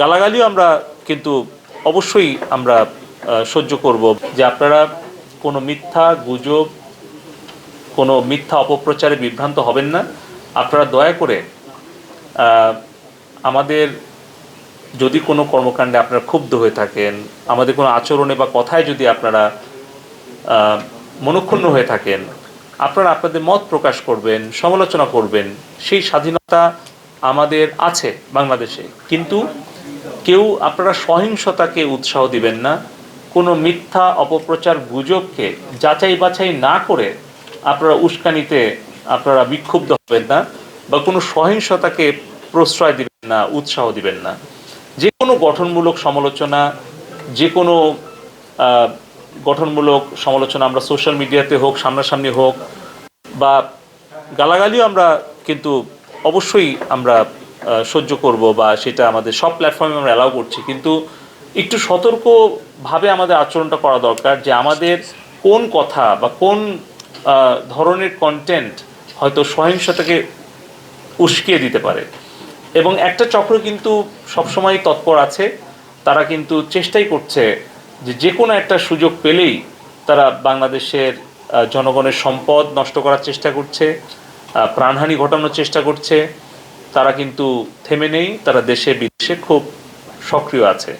গালাগালিও আমরা কিন্তু অবশ্যই আমরা সহ্য করব যে আপনারা কোনো মিথ্যা গুজব, কোনো মিথ্যা অপপ্রচারে বিভ্রান্ত হবেন না। আপনারা দয়া করে আমাদের যদি কোনো কর্মকাণ্ডে আপনারা ক্ষুব্ধ হয়ে থাকেন, আমাদের কোনো আচরণে বা কথায় যদি আপনারা মনক্ষুণ্ণ হয়ে থাকেন, আপনারা আপনাদের মত প্রকাশ করবেন, সমালোচনা করবেন, সেই স্বাধীনতা আমাদের আছে বাংলাদেশে। কিন্তু কেউ আপনারা সহিংসতাকে উৎসাহ দিবেন না। কোনো মিথ্যা অপপ্রচার গুজবকে যাচাই বাছাই না করে আপনারা উস্কানিতে আপনারা বিক্ষুব্ধ হবেন না বা কোনো সহিংসতাকে প্রশ্রয় দিবেন না, উৎসাহ দিবেন না। যে কোনো গঠনমূলক সমালোচনা, যে কোনো গঠনমূলক সমালোচনা আমরা সোশ্যাল মিডিয়াতে হোক, সামনাসামনি হোক বা গালাগালিও আমরা কিন্তু অবশ্যই আমরা সহ্য করব বা সেটা আমাদের সব প্ল্যাটফর্মে আমরা অ্যালাউ করছি। কিন্তু একটু সতর্কভাবে আমাদের আচরণটা করা দরকার যে আমাদের কোন কথা বা কোন ধরনের কন্টেন্ট হয়তো সহিংসতাকে উস্কিয়ে দিতে পারে। এবং একটা চক্র কিন্তু সবসময় তৎপর আছে। তারা কিন্তু চেষ্টাই করছে যে যে কোনো একটা সুযোগ পেলেই তারা বাংলাদেশের জনগণের সম্পদ নষ্ট করার চেষ্টা করছে প্রাণহানি ঘটানোর চেষ্টা করছে। তারা কিন্তু থেমে নেই তারা দেশে বিদেশে খুব সক্রিয় আছে।